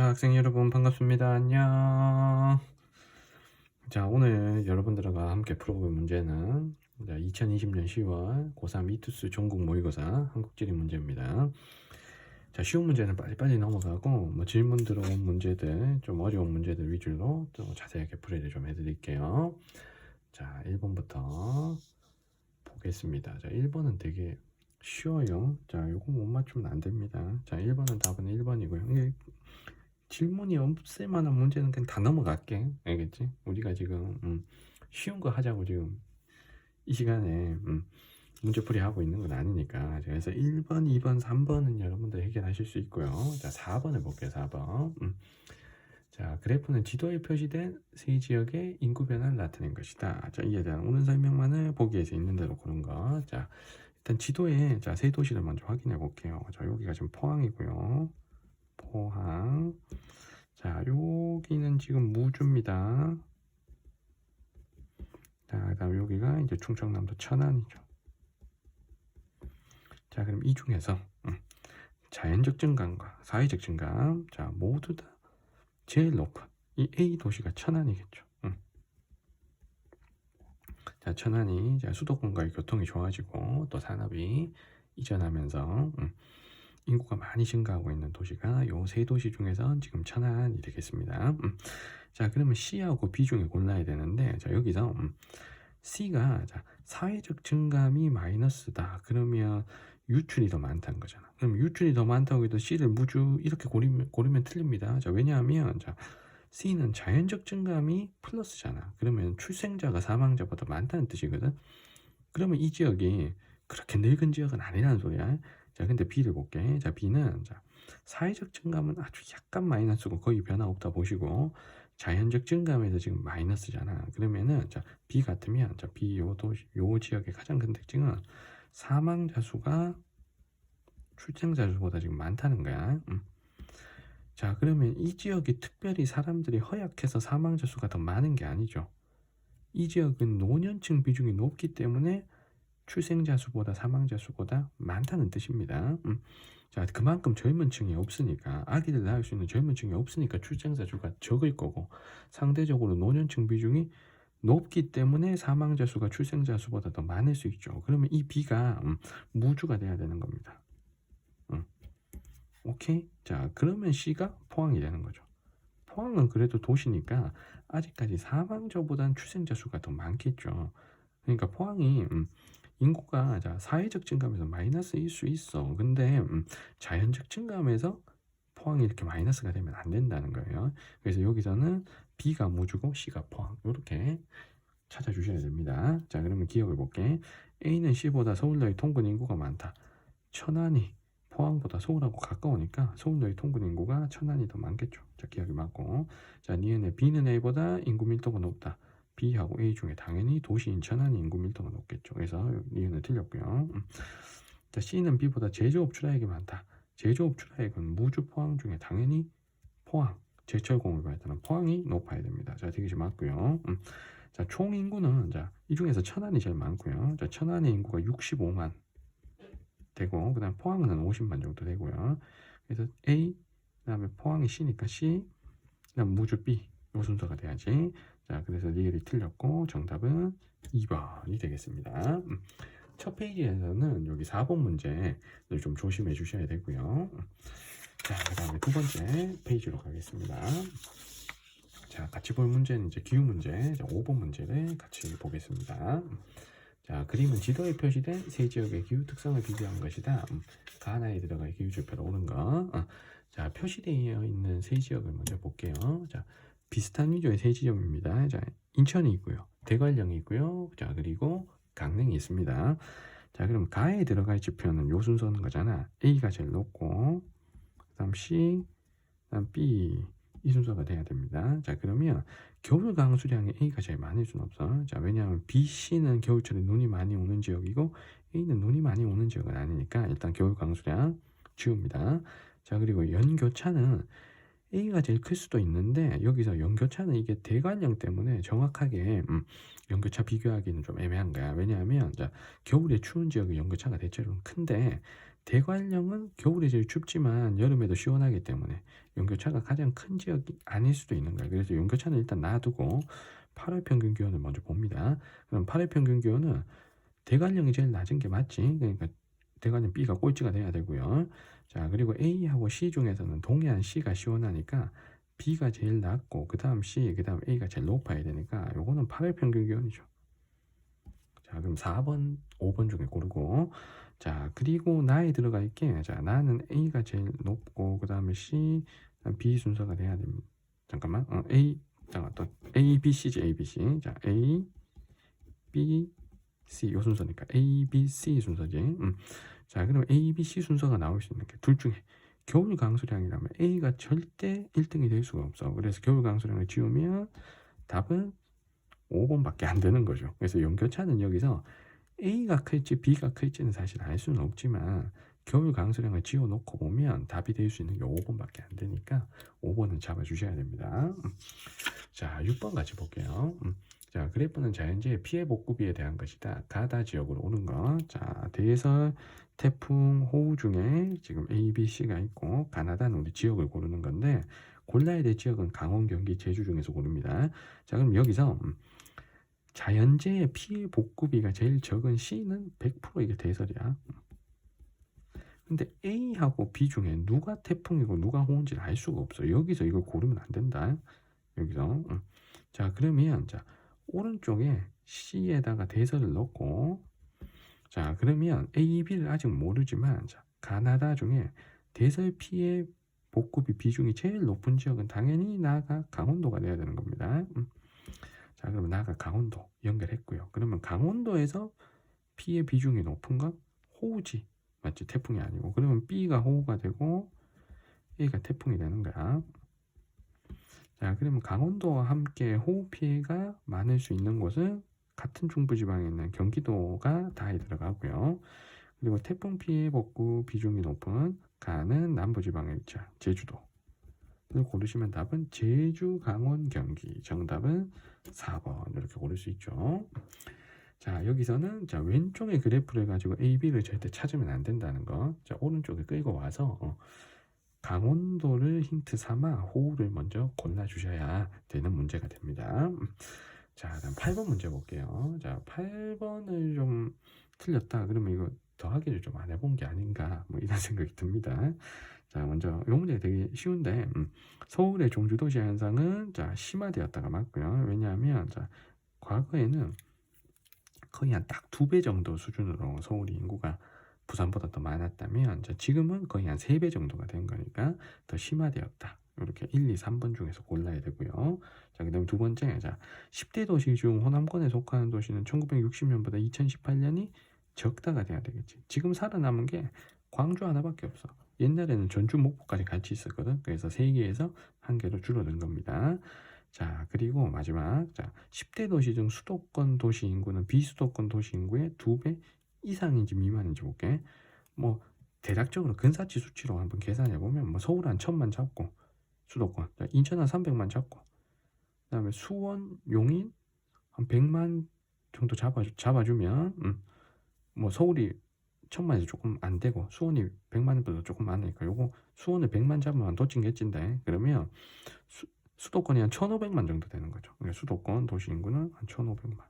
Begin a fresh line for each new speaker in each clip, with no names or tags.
자, 학생 여러분 반갑습니다. 안녕. 자, 오늘 여러분들과 함께 풀어볼 문제는 자, 2020년 10월 고3 이투스 전국 모의고사 한국지리 문제입니다. 자, 쉬운 문제는 빨리빨리 넘어가고 뭐 질문 들어온 문제들, 좀 어려운 문제들 위주로 또 자세하게 풀이를 좀 해드릴게요. 자, 1번부터 보겠습니다. 자, 1번은 되게 쉬워요. 자, 요거 못 맞추면 안 됩니다. 자, 1번은 답은 1번이고요. 질문이 없을 만한 문제는 그냥 다 넘어갈게. 알겠지? 우리가 지금 음, 쉬운 거 하자고 지금 이 시간에 음, 문제풀이 하고 있는 건 아니니까. 그래서 1번, 2번, 3번은 여러분들 해결하실 수 있고요. 자, 4번을 볼게요. 4번. 음. 자, 그래프는 지도에 표시된 세 지역의 인구 변화를 나타낸 것이다. 자, 이에 대한 오는 설명만을 보기에서 있는 대로 고른 거. 자, 일단 지도에 자, 세 도시를 먼저 확인해 볼게요. 자, 여기가 지금 포항이고요. 포항. 자, 여기는 지금 무주입니다. 자, 그다음 여기가 이제 충청남도 천안이죠. 자, 그럼 이 중에서 음, 자연적 증감과 사회적 증감, 자, 모두 다 제일 높은 이 A 도시가 천안이겠죠. 음. 자, 천안이 자, 수도권과의 교통이 좋아지고 또 산업이 이전하면서 음, 인구가 많이 증가하고 있는 도시가 요 세 도시 중에서 지금 천안이 되겠습니다. 음. 자, 그러면 C하고 B 중에 골라야 되는데, 자, 여기서 음, C가 자, 사회적 증감이 마이너스다. 그러면 유출이 더 많다는 거잖아. 그럼 유출이 더 많다고 해도 C를 무주 이렇게 고르면, 고르면 틀립니다. 자, 왜냐하면 자, C는 자연적 증감이 플러스잖아. 그러면 출생자가 사망자보다 많다는 뜻이거든. 그러면 이 지역이 그렇게 늙은 지역은 아니라는 소리야. 자, 근데 B를 볼게. 자, B는 자, 사회적 증감은 아주 약간 마이너스고 거의 변화 없다 보시고 자연적 증감에서 지금 마이너스잖아. 그러면은 자, B 같으면 자, B 요 도시 요 지역의 가장 큰 특징은 사망자 수가 출생자 수보다 지금 많다는 거야. 음. 자, 그러면 이 지역이 특별히 사람들이 허약해서 사망자 수가 더 많은 게 아니죠. 이 지역은 노년층 비중이 높기 때문에 출생자 수보다 사망자 수보다 많다는 뜻입니다. 음. 자, 그만큼 젊은 층이 없으니까 아기를 낳을 수 있는 젊은 층이 없으니까 출생자 수가 적을 거고 상대적으로 노년층 비중이 높기 때문에 사망자 수가 출생자 수보다 더 많을 수 있죠. 그러면 이 B가 음, 무주가 돼야 되는 겁니다. 음. 오케이? 자, 그러면 C가 포항이 되는 거죠. 포항은 그래도 도시니까 아직까지 사망자보다는 출생자 수가 더 많겠죠. 그러니까 포항이 음, 인구가 자, 사회적 증감에서 마이너스일 수 있어. 근데 음, 자연적 증감에서 포항이 이렇게 마이너스가 되면 안 된다는 거예요. 그래서 여기서는 B가 무주고 C가 포항 이렇게 찾아주셔야 됩니다. 자 그러면 기억을 볼게. A는 C보다 서울너의 통근 인구가 많다. 천안이 포항보다 서울하고 가까우니까 서울너의 통근 인구가 천안이 더 많겠죠. 자 기억이 맞고 자 니은의 B는 A보다 인구 밀도가 높다. B하고 A 중에 당연히 도시 인 천안이 인구 밀도가 높겠죠. 그래서 니은은 틀렸고요. 음. 자 C는 B보다 제조업 출하액이 많다. 제조업 출하액은 무주 포항 중에 당연히 포항 제철공을 봐야 되는 포항이 높아야 됩니다. 자 되게 맞고요. 음. 자 총 인구는 자 이 중에서 천안이 제일 많고요. 자 천안의 인구가 65만 되고 그다음 포항은 50만 정도 되고요. 그래서 A 그다음에 포항이 C니까 C 그다음 무주 B 요 순서가 돼야지. 자 그래서 리을이 틀렸고 정답은 2번이 되겠습니다. 음. 첫 페이지에서는 여기 4번 문제를 좀 조심해 주셔야 되고요. 자, 그 다음에 두 번째 페이지로 가겠습니다. 자, 같이 볼 문제는 이제 기후 문제, 자, 5번 문제를 같이 보겠습니다. 자, 그림은 지도에 표시된 세 지역의 기후 특성을 비교한 것이다. 음, 그 하나에 들어갈 기후 지표로 오는 거. 어, 자, 표시되어 있는 세 지역을 먼저 볼게요. 자, 비슷한 위조의 세 지점입니다. 자, 인천이 있고요. 대관령이 있고요. 자, 그리고 강릉이 있습니다. 자, 그럼 가에 들어갈 지표는 요 순서는 거잖아. A가 제일 높고, 그 다음 C, 그 다음 B, 이 순서가 돼야 됩니다. 자, 그러면 겨울 강수량이 A가 제일 많을 수는 없어. 자, 왜냐하면 B, C는 겨울철에 눈이 많이 오는 지역이고, A는 눈이 많이 오는 지역은 아니니까, 일단 겨울 강수량 지웁니다. 자, 그리고 연교차는 A가 제일 클 수도 있는데 여기서 연교차는 이게 대관령 때문에 정확하게 음, 연교차 비교하기는 좀 애매한 거야. 왜냐하면 자, 겨울에 추운 지역의 연교차가 대체로 큰데 대관령은 겨울에 제일 춥지만 여름에도 시원하기 때문에 연교차가 가장 큰 지역이 아닐 수도 있는 거예요. 그래서 연교차는 일단 놔두고 8월 평균 기온을 먼저 봅니다. 그럼 8월 평균 기온은 대관령이 제일 낮은 게 맞지. 그러니까 대관령 B가 꼴찌가 돼야 되고요. 자, 그리고 A하고 C 중에서는 동해안 C가 시원하니까 B가 제일 낮고 그 다음 C, 그 다음 A가 제일 높아야 되니까 요거는 8월 평균 기온이죠. 자, 그럼 4번, 5번 중에 고르고 자, 그리고 나에 들어가 있게 자, 나는 A가 제일 높고 그 다음에 C, B 순서가 돼야 됩니다. 잠깐만, 어, A, 잠깐 또 A, B, C지 A, B, C. 자, A, B, C 요 순서니까 A, B, C 순서지. 음. 자, 그러면 A, B, C 순서가 나올 수 있는 게 둘 중에 겨울 강수량이라면 A가 절대 1등이 될 수가 없어. 그래서 겨울 강수량을 지우면 답은 5번밖에 안 되는 거죠. 그래서 연교차는 여기서 A가 클지 B가 클지는 사실 알 수는 없지만 겨울 강수량을 지워놓고 보면 답이 될 수 있는 게 5번밖에 안 되니까 5번은 잡아주셔야 됩니다. 음. 자, 6번 같이 볼게요. 음. 자, 그래프는 자연재해 피해 복구비에 대한 것이다. 가다 지역으로 오는 거. 자, 대설, 태풍, 호우 중에 지금 A, B, C가 있고 가나다는 우리 지역을 고르는 건데 골라야 될 지역은 강원, 경기, 제주 중에서 고릅니다. 자, 그럼 여기서 음, 자연재해 피해 복구비가 제일 적은 C는 100% 이게 대설이야. 근데 A하고 B 중에 누가 태풍이고 누가 호우인지를 알 수가 없어. 여기서 이걸 고르면 안 된다. 여기서. 음. 자, 그러면 자, 오른쪽에 C에다가 대설을 넣고 자, 그러면 A, B를 아직 모르지만 자, 가나다 중에 대설 피해 복구비 비중이 제일 높은 지역은 당연히 나가 강원도가 돼야 되는 겁니다. 음. 자, 그러면 나가 강원도 연결했고요. 그러면 강원도에서 피해 비중이 높은 건 호우지. 맞지? 태풍이 아니고. 그러면 B가 호우가 되고 A가 태풍이 되는 거야. 자, 그러면 강원도와 함께 호우 피해가 많을 수 있는 곳은 같은 중부지방에 있는 경기도가 다에 들어가고요. 그리고 태풍 피해 복구 비중이 높은 가는 남부지방에 있죠. 제주도. 를 고르시면 답은 제주, 강원, 경기. 정답은 4번 이렇게 고를 수 있죠. 자 여기서는 자 왼쪽에 그래프를 가지고 A, B를 절대 찾으면 안 된다는 거. 자 오른쪽에 끌고 와서 어, 강원도를 힌트 삼아 호우를 먼저 골라 주셔야 되는 문제가 됩니다. 음. 자 다음 8번 문제 볼게요. 자 8번을 좀 틀렸다 그러면 이거 더하기를 좀 안 해본 게 아닌가 뭐 이런 생각이 듭니다. 자 먼저 이 문제 되게 쉬운데 음, 서울의 종주도시 현상은 자 심화되었다가 맞고요. 왜냐하면 자 과거에는 거의 한 딱 두 배 정도 수준으로 서울이 인구가 부산보다 더 많았다면 자, 지금은 거의 한 세 배 정도가 된 거니까 더 심화되었다. 이렇게 1, 2, 3번 중에서 골라야 되고요. 자, 그 다음 두 번째, 자, 10대 도시 중 호남권에 속하는 도시는 1960년보다 2018년이 적다가 돼야 되겠지. 지금 살아남은 게 광주 하나밖에 없어. 옛날에는 전주 목포까지 같이 있었거든. 그래서 세 개에서 한 개로 줄어든 겁니다. 자, 그리고 마지막. 자, 10대 도시 중 수도권 도시 인구는 비수도권 도시 인구의 두 배 이상인지 미만인지 볼게. 뭐 대략적으로 근사치 수치로 한번 계산해 보면 뭐 서울 한 천만 잡고 수도권, 자, 인천 한 300만 잡고 그 다음에 수원, 용인 한 100만 정도 잡아 잡아주면 음, 뭐 서울이 천만에서 조금 안 되고 수원이 100만보다 조금 많으니까 요거 수원을 100만 잡으면 도찐개찐데 그러면 수, 수도권이 한 1500만 정도 되는 거죠. 그러니까 수도권 도시 인구는 한 1500만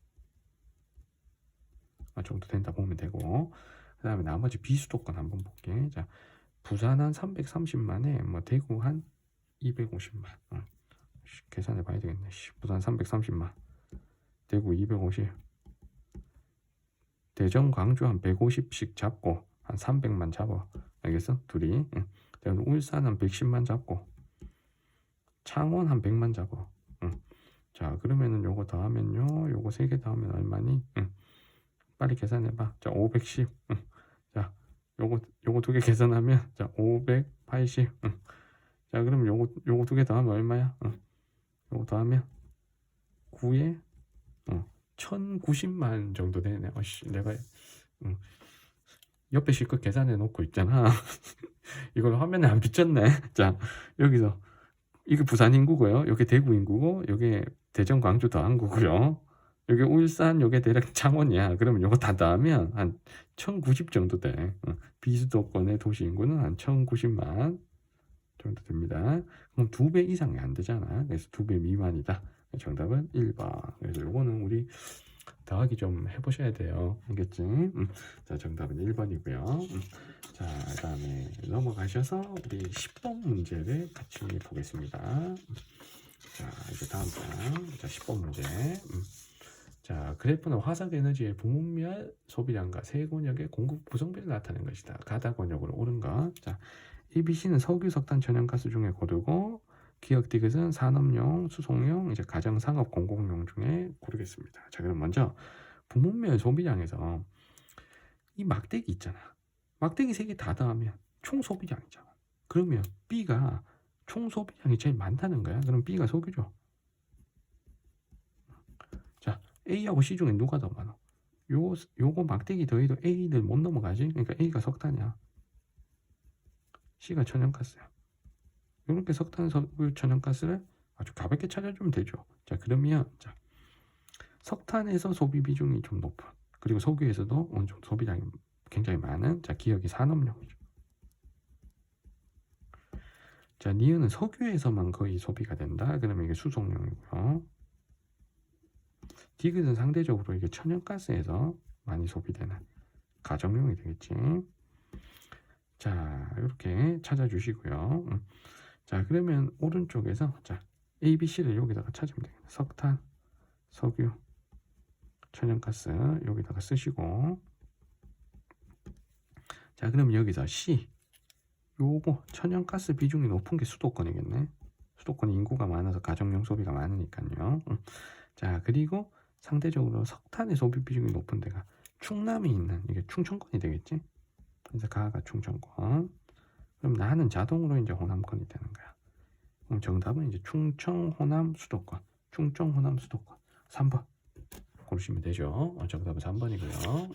정도 된다 보면 되고 그 다음에 나머지 비수도권 한번 볼게. 자 부산 한 330만에 뭐 대구 한 250만 어. 계산해 봐야 되겠네. 부산 330만 대구 250 대전 광주 한 150씩 잡고 한 300만 잡아 알겠어? 둘이 응. 울산 한 110만 잡고 창원 한 100만 잡아 응. 자 그러면은 요거 더하면요 요거 세 개 더하면 얼마니? 응. 빨리 계산해 봐 자 510. 응. 자 요거 요거 두 개 계산하면 자 580. 응. 자 그럼 요거 요거 두 개 더하면 얼마야? 응. 요거 더하면 9에 어. 1090만 정도 되네. 어씨, 내가 응. 옆에 실컷 계산해 놓고 있잖아. 이걸 화면에 안 비쳤네. 자, 여기서 이게 부산 인구고요. 여기 대구 인구고, 여기 대전 광주 더한 거고요. 여기 울산 요게 대략 창원이야. 그러면 요거 다 더하면 한 1090 정도 돼. 어, 비수도권의 도시 인구는 한 1090만 정도 됩니다. 그럼 두 배 이상이 안 되잖아. 그래서 두 배 미만이다. 정답은 1번. 그래서 요거는 우리 더하기 좀 해보셔야 돼요. 알겠지? 음. 자, 정답은 1번이고요. 음. 자, 그 다음에 넘어가셔서 우리 10번 문제를 같이 보겠습니다. 음. 자, 이제 다음 장. 자, 10번 문제. 음. 자, 그래프는 화석 에너지의 부문멸 소비량과 세곤역의 공급 구성비를 나타낸 것이다. 가다곤역으로 옳은 것. 자, ABC는 석유, 석탄, 천연가스 중에 고르고 기억 디귿은 산업용, 수송용, 이제 가정, 상업, 공공용 중에 고르겠습니다. 자, 그럼 먼저 부문멸 소비량에서 이 막대기 있잖아. 막대기 세 개 다 더하면 총 소비량이잖아. 그러면 B가 총 소비량이 제일 많다는 거야. 그럼 B가 석유죠. 자, A하고 C 중에 누가 더 많아? 요 요거 막대기 더해도 A를 못 넘어가지. 그러니까 A가 석탄이야. C가 천연가스야. 이렇게 석탄, 석유, 천연가스를 아주 가볍게 찾아주면 되죠. 자, 그러면 자, 석탄에서 소비 비중이 좀 높은 그리고 석유에서도 어느 정도 소비량이 굉장히 많은 자, 기억이 산업용이죠. 자, 니은은 석유에서만 거의 소비가 된다. 그러면 이게 수송용이고요. 디귿은 상대적으로 이게 천연가스에서 많이 소비되는 가정용이 되겠지. 자, 이렇게 찾아주시고요. 음. 자, 그러면 오른쪽에서 자, A, B, C를 여기다가 찾으면 되겠네. 석탄, 석유, 천연가스 여기다가 쓰시고 자, 그럼 여기서 C 요거 천연가스 비중이 높은 게 수도권이겠네. 수도권 인구가 많아서 가정용 소비가 많으니까요. 음. 자, 그리고 상대적으로 석탄의 소비 비중이 높은 데가 충남이 있는 이게 충청권이 되겠지. 그래서 가가 충청권. 그럼 나는 자동으로 이제 호남권이 되는 거야. 그럼 정답은 이제 충청, 호남, 수도권. 충청, 호남, 수도권. 3번 고르시면 되죠. 어, 정답은 3번이고요.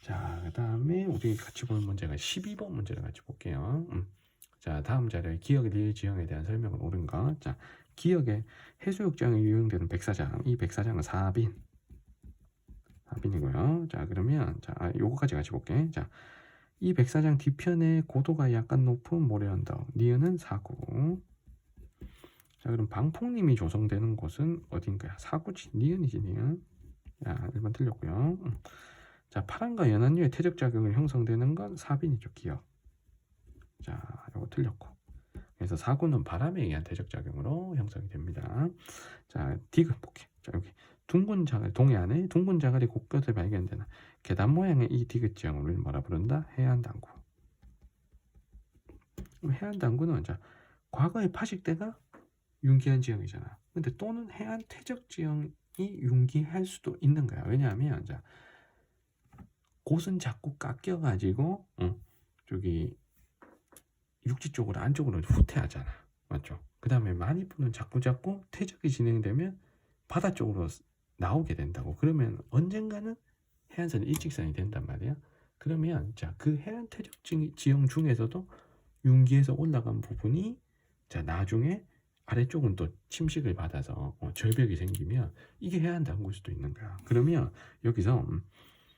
자, 그 다음에 우리 같이 볼 문제가 12번 문제를 같이 볼게요. 음. 자, 다음 자료에 기억 리을 지형에 대한 설명을 옳은 것. 자, 기억에 해수욕장에 유용되는 백사장. 이 백사장은 4빈. 4빈이고요. 자, 그러면 자, 아, 요거까지 같이 볼게. 자, 이 백사장 뒤편에 고도가 약간 높은 모래 언덕. 니은은 사구. 자, 그럼 방풍림이 조성되는 곳은 어딘가요? 사구지. 니은이지, 니은. 야, 1번 틀렸고요. 음. 자, 파란과 연한류의 태적 작용을 형성되는 건 사빈이죠, 기억. 자, 요거 틀렸고. 그래서 사구는 바람에 의한 대적 작용으로 형성이 됩니다. 자, 디귿 볼게. 자, 여기 둥근 자갈 동해안에 둥근 자갈이 곳곳에 발견되는 계단 모양의 이 디귿 지형을 뭐라 부른다? 해안 당구. 해안 당구는 자, 과거의 파식대가 융기한 지형이잖아. 근데 또는 해안 퇴적 지형이 융기할 수도 있는 거야. 왜냐하면 자, 곳은 자꾸 깎여 가지고 어, 저기 육지 쪽으로 안쪽으로 후퇴하잖아. 맞죠? 그 다음에 많이 부는 자꾸 자꾸 퇴적이 진행되면 바다 쪽으로 나오게 된다고. 그러면 언젠가는 해안선이 일직선이 된단 말이야. 그러면 자 그 해안 퇴적 지- 지형 중에서도 융기에서 올라간 부분이 자 나중에 아래쪽은 또 침식을 받아서 어, 절벽이 생기면 이게 해안 당구일 수도 있는 거야. 그러면 여기서 음,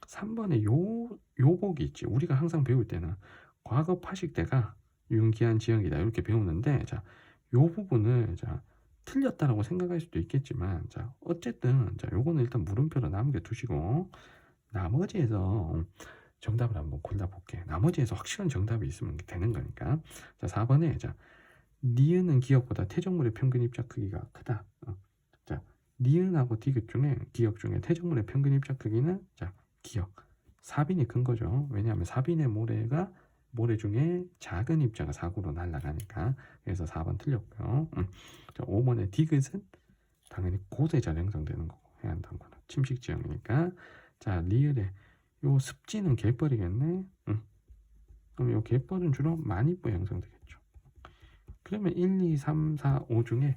3번에 요 요곡이 있지. 우리가 항상 배울 때는 과거 파식대가 융기한 지형이다 이렇게 배우는데 자, 요 부분을 자 틀렸다라고 생각할 수도 있겠지만 자 어쨌든 자 요거는 일단 물음표로 남겨 두시고 나머지에서 정답을 한번 골라볼게. 나머지에서 확실한 정답이 있으면 되는 거니까 자 4번에 자 니은은 기억보다 태적물의 평균 입자 크기가 크다. 어. 자 니은하고 디귿 중에 기억 중에 태적물의 평균 입자 크기는 자 기억 사빈이 큰 거죠. 왜냐하면 사빈의 모래가 모래 중에 작은 입자가 사구로 날아가니까 그래서 4번 틀렸고요. 음. 자, 5번의 디귿은 당연히 고대자 형성되는 거고 해안 당구는 침식 지형이니까 자 리을의 요 습지는 갯벌이겠네. 음. 그럼 요 갯벌은 주로 많이부 형성되겠죠. 그러면 1, 2, 3, 4, 5 중에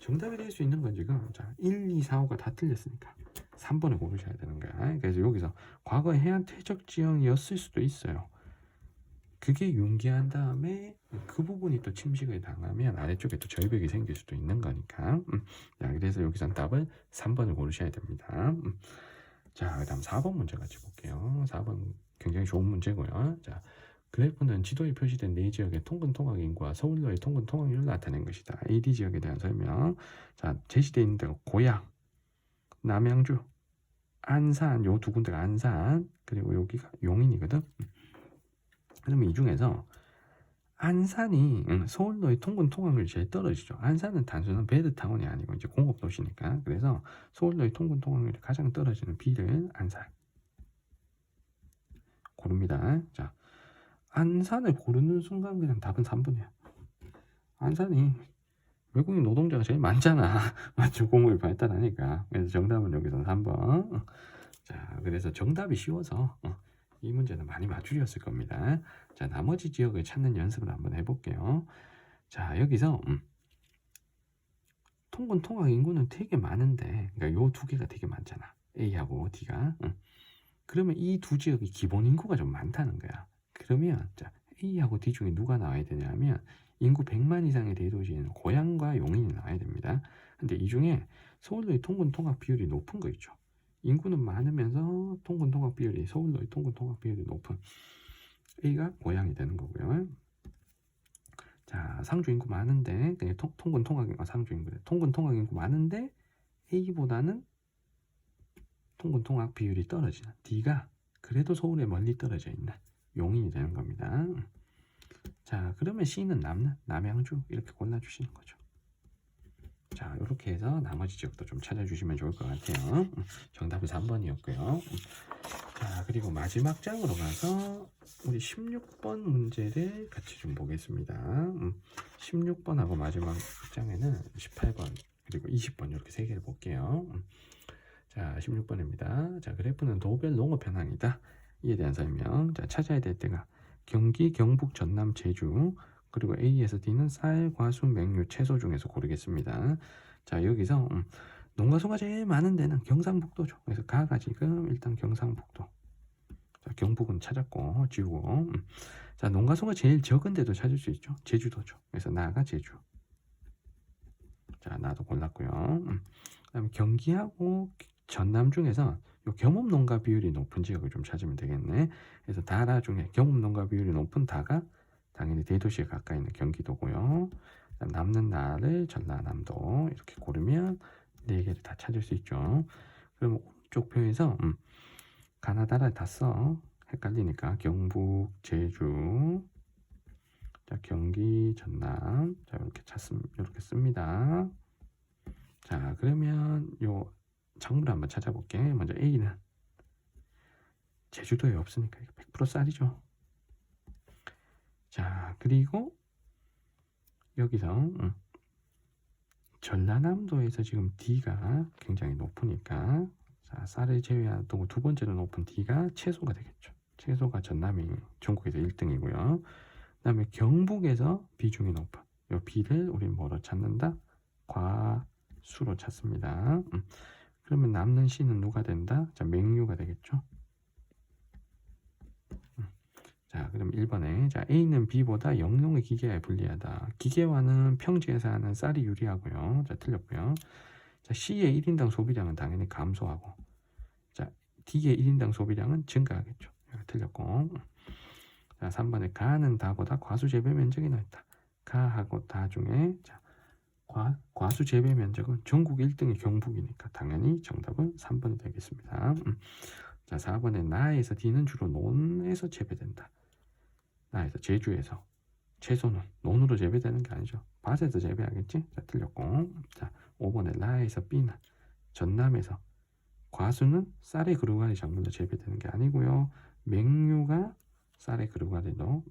정답이 될 수 있는 건 지금 자 1, 2, 4, 5가 다 틀렸으니까 3번을 고르셔야 되는 거야. 그래서 여기서 과거에 해안 퇴적 지형이었을 수도 있어요. 그게 융기한 다음에 그 부분이 또 침식을 당하면 아래쪽에 또 절벽이 생길 수도 있는 거니까. 음. 자, 그래서 여기선 답을 3번을 고르셔야 됩니다. 음. 자, 그다음 4번 문제 같이 볼게요. 4번 굉장히 좋은 문제고요. 자, 그래프는 지도에 표시된 네 지역의 통근 통학 인구와 서울로의 통근 통학률을 나타낸 것이다. AD 지역에 대한 설명. 자, 제시되어 있는 데가 고양, 남양주, 안산 요 두 군데가 안산 그리고 여기가 용인이거든. 그러면 이 중에서 안산이 응, 서울로의 통근 통학률이 제일 떨어지죠. 안산은 단순한 베드타운이 아니고 이제 공업 도시니까 그래서 서울로의 통근 통학률이 가장 떨어지는 B를 안산 고릅니다. 자, 안산을 고르는 순간 그냥 답은 3번이야. 안산이 외국인 노동자가 제일 많잖아. 맞죠? 공업이 발달하니까. 그래서 정답은 여기서 3번. 자, 그래서 정답이 쉬워서 어, 이 문제는 많이 맞추셨을 겁니다. 자, 나머지 지역을 찾는 연습을 한번 해볼게요. 자, 여기서 음, 통근 통학 인구는 되게 많은데, 그러니까 요 두 개가 되게 많잖아. A하고 D가. 음. 그러면 이 두 지역이 기본 인구가 좀 많다는 거야. 그러면 자, A하고 D 중에 누가 나와야 되냐면 인구 100만 이상의 대도시에는 고양과 용인이 나와야 됩니다. 근데 이 중에 서울로의 통근 통학 비율이 높은 거 있죠. 인구는 많으면서 통근 통학 비율이 서울로의 통근 통학 비율이 높은 A가 고양이 되는 거고요. 자, 상주 인구 많은데 통, 통근 통학 인구 상주 인구 통근 통학 인구 많은데 A보다는 통근 통학 비율이 떨어지는 D가 그래도 서울에 멀리 떨어져 있는 용인이 되는 겁니다. 자, 그러면 C는 남, 남양주 이렇게 골라주시는 거죠. 자, 이렇게 해서 나머지 지역도 좀 찾아주시면 좋을 것 같아요. 음, 정답은 3번이었고요. 자, 그리고 마지막 장으로 가서 우리 16번 문제를 같이 좀 보겠습니다. 음, 16번하고 마지막 장에는 18번 그리고 20번 이렇게 세 개를 볼게요. 음, 자, 16번입니다. 자, 그래프는 도별 농업 현황이다. 이에 대한 설명. 자, 찾아야 될 때가 경기, 경북, 전남, 제주 그리고 A에서 D는 쌀, 과수, 맹류, 채소 중에서 고르겠습니다. 자 여기서 음, 농가수가 제일 많은 데는 경상북도죠. 그래서 가가 지금 일단 경상북도. 자, 경북은 찾았고 지우고. 음. 자 농가수가 제일 적은 데도 찾을 수 있죠. 제주도죠. 그래서 나가 제주. 자 나도 골랐고요. 음. 그다음에 경기하고 전남 중에서 요 겸업 농가 비율이 높은 지역을 좀 찾으면 되겠네. 그래서 다라 중에 겸업 농가 비율이 높은 다가 당연히 대도시에 가까이 있는 경기도고요. 남는 나를 전라남도 이렇게 고르면 네 개를 다 찾을 수 있죠. 그럼 오른쪽 표에서 음, 가나다를 다 써. 헷갈리니까 경북, 제주, 자 경기, 전남, 자 이렇게 찾습 이렇게 씁니다. 자 그러면 요 작물 한번 찾아볼게. 먼저 A는 제주도에 없으니까 이거 100% 쌀이죠. 자 그리고 여기서 음, 전라남도에서 지금 D가 굉장히 높으니까 자, 쌀을 제외한 또두 번째로 높은 D가 채소가 되겠죠. 채소가 전남이 전국에서 1등이고요. 그 다음에 경북에서 비중이 높은 이 B를 우리 뭐로 찾는다? 과수로 찾습니다. 음. 그러면 남는 C는 누가 된다? 자, 맹류가 되겠죠. 음. 자, 그럼 1번에 자, A는 B보다 영농의 기계에 불리하다. 기계와는 평지에서 하는 쌀이 유리하고요. 자, 틀렸고요. 자, C의 1인당 소비량은 당연히 감소하고 자, D의 1인당 소비량은 증가하겠죠. 틀렸고 자, 3번에 가는 다보다 과수 재배 면적이 넓다. 가하고 다 중에 자, 과, 과수 재배 면적은 전국 1등이 경북이니까 당연히 정답은 3번이 되겠습니다. 음. 자, 4번에 나에서 D는 주로 논에서 재배된다. 나에서 제주에서 채소는 논으로 재배되는 게 아니죠. 밭에서 재배하겠지? 자, 틀렸고. 자, 5번에 나에서 B는 전남에서 과수는 쌀의 그루가리 작물로 재배되는 게 아니고요. 맹류가 쌀의 그루가리로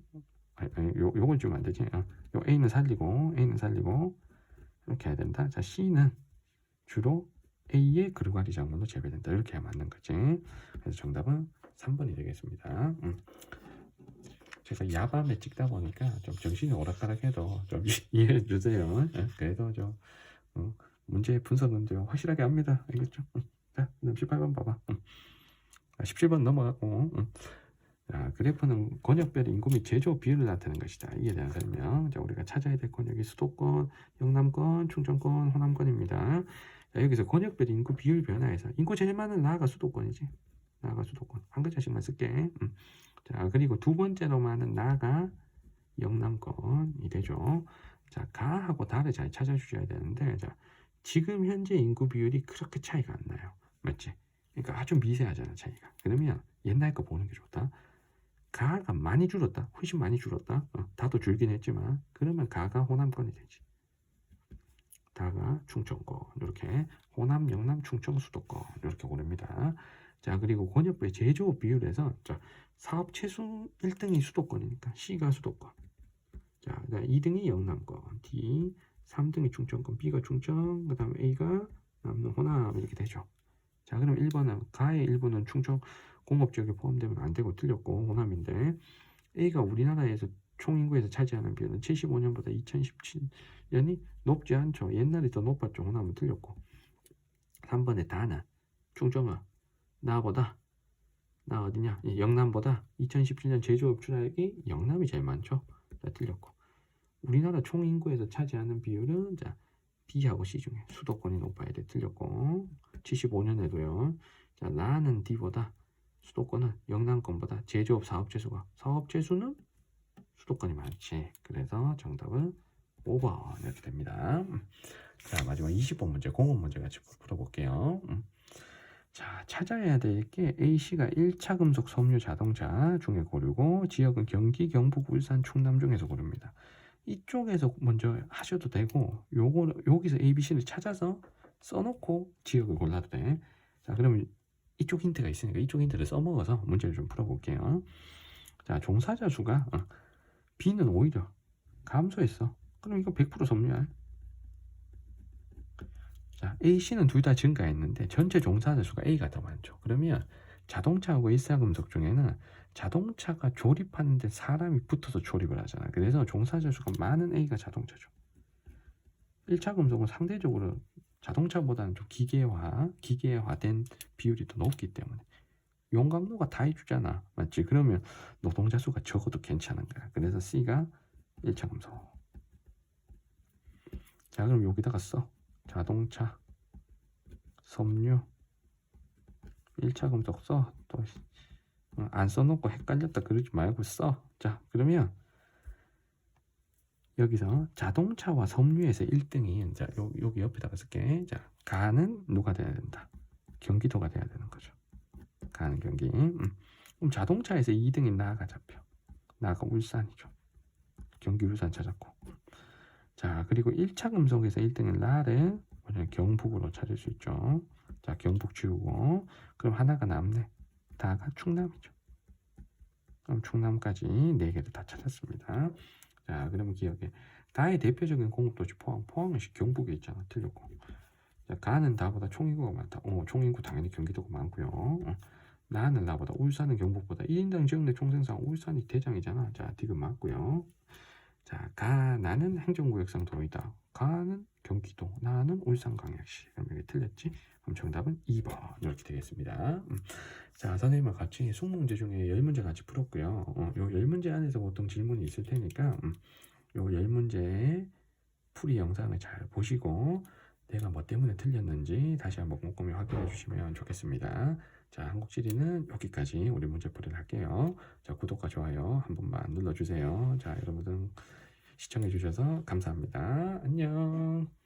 아니, 아니, 요, 요걸 주면 안 되지. 어, 요 A는 살리고 A는 살리고 이렇게 해야 된다. 자, C는 주로 A의 그루가리 작물로 재배된다. 이렇게 해야 맞는 거지. 그래서 정답은 3번이 되겠습니다. 음. 제가 야밤에 찍다 보니까 좀 정신이 오락가락해도 좀 이해해 주세요. 예, 그래도 좀 어, 문제 분석은 좀 확실하게 합니다. 알겠죠? 음. 자, 그다음 18번 봐봐. 음. 아, 17번 넘어가고 음. 자, 그래프는 권역별 인구 및 제조 비율을 나타내는 것이다. 이에 대한 설명. 자, 우리가 찾아야 될 권역이 수도권, 영남권, 충청권, 호남권입니다. 자, 여기서 권역별 인구 비율 변화에서 인구 제일 많은 나가 수도권이지. 나가 수도권. 한 글자씩만 쓸게. 음. 자, 그리고 두 번째로 많은 나가 영남권이 되죠. 자, 가하고 다를 잘 찾아주셔야 되는데, 자, 지금 현재 인구 비율이 그렇게 차이가 안 나요. 맞지? 그러니까 아주 미세하잖아, 차이가. 그러면 옛날 거 보는 게 좋다. 가가 많이 줄었다. 훨씬 많이 줄었다. 어, 다도 줄긴 했지만, 그러면 가가 호남권이 되지. 다가 충청권. 이렇게 호남, 영남, 충청, 수도권. 이렇게 고릅니다. 자, 그리고 권역부의 제조업 비율에서 자, 사업 최소 1등이 수도권이니까 C가 수도권. 자, 그다음 2등이 영남권, D, 3등이 충청권, B가 충청, 그다음 A가 남는 호남 이렇게 되죠. 자, 그럼 1번은 가의 일부는 충청 공업 지역에 포함되면 안 되고 틀렸고 호남인데 A가 우리나라에서 총 인구에서 차지하는 비율은 75년보다 2017년이 높지 않죠. 옛날에 더 높았죠. 호남은 틀렸고. 3번에 다는 충청은 나보다 나 어디냐? 예, 영남보다 2017년 제조업 출하액이 영남이 제일 많죠. 자, 틀렸고. 우리나라 총 인구에서 차지하는 비율은 자, B하고 C 중에 수도권이 높아야 돼. 틀렸고. 75년에도요. 자, 나는 D보다 수도권은 영남권보다 제조업 사업체 수가 사업체 수는 수도권이 많지. 그래서 정답은 5번 이렇게 됩니다. 음. 자, 마지막 20번 문제 공업 문제 같이 풀어볼게요. 음. 자, 찾아야 될 게 A씨가 1차 금속 섬유 자동차 중에 고르고 지역은 경기, 경북, 울산, 충남 중에서 고릅니다. 이쪽에서 먼저 하셔도 되고 요거 여기서 A, B, C를 찾아서 써놓고 지역을 골라도 돼. 자, 그러면 이쪽 힌트가 있으니까 이쪽 힌트를 써먹어서 문제를 좀 풀어볼게요. 자, 종사자 수가 어, B는 오히려 감소했어. 그럼 이거 100% 섬유야. 자, A, C는 둘 다 증가했는데 전체 종사자 수가 A가 더 많죠. 그러면 자동차하고 일사금속 중에는 자동차가 조립하는데 사람이 붙어서 조립을 하잖아. 그래서 종사자 수가 많은 A가 자동차죠. 1차 금속은 상대적으로 자동차보다는 좀 기계화, 기계화된 비율이 더 높기 때문에 용광로가 다 해주잖아. 맞지? 그러면 노동자 수가 적어도 괜찮은 거야. 그래서 C가 1차 금속. 자, 그럼 여기다가 써. 자동차, 섬유, 1차 금속 써. 또 안 써놓고 헷갈렸다 그러지 말고 써. 자, 그러면 여기서 자동차와 섬유에서 1등이 자, 요, 여기 옆에다가 쓸게. 자, 가는 누가 돼야 된다. 경기도가 돼야 되는 거죠. 가는 경기. 음. 그럼 자동차에서 2등이 나가 잡혀. 나가 울산이죠. 경기 울산 찾았고. 자, 그리고 1차 금속에서 1등인 라를 우리는 경북으로 찾을 수 있죠. 자, 경북 지우고 그럼 하나가 남네. 다가 충남이죠. 그럼 충남까지 4개를 다 찾았습니다. 자, 그러면 기억해. 다의 대표적인 공업도시 포항. 포항은 경북에 있잖아. 틀렸고. 자, 가는 나보다 총인구가 많다. 어, 총인구 당연히 경기도가 많고요. 어, 나는 나보다 울산은 경북보다 1인당 지역 내 총생산 울산이 대장이잖아. 자, 디귿 맞고요. 자, 가 나는 행정구역상 도이다. 가는 경기도, 나는 울산광역시. 그럼 여기 틀렸지? 그럼 정답은 2번 이렇게 되겠습니다. 음. 자, 선생님과 같이 숙문제 중에 10문제 같이 풀었고요. 어, 요 10문제 안에서 보통 질문이 있을 테니까 음, 요 10문제 풀이 영상을 잘 보시고 내가 뭐 때문에 틀렸는지 다시 한번 꼼꼼히 확인해 주시면 좋겠습니다. 자, 한국 지리는 여기까지 우리 문제풀이를 할게요. 자, 구독과 좋아요 한 번만 눌러주세요. 자, 여러분들 시청해 주셔서 감사합니다. 안녕.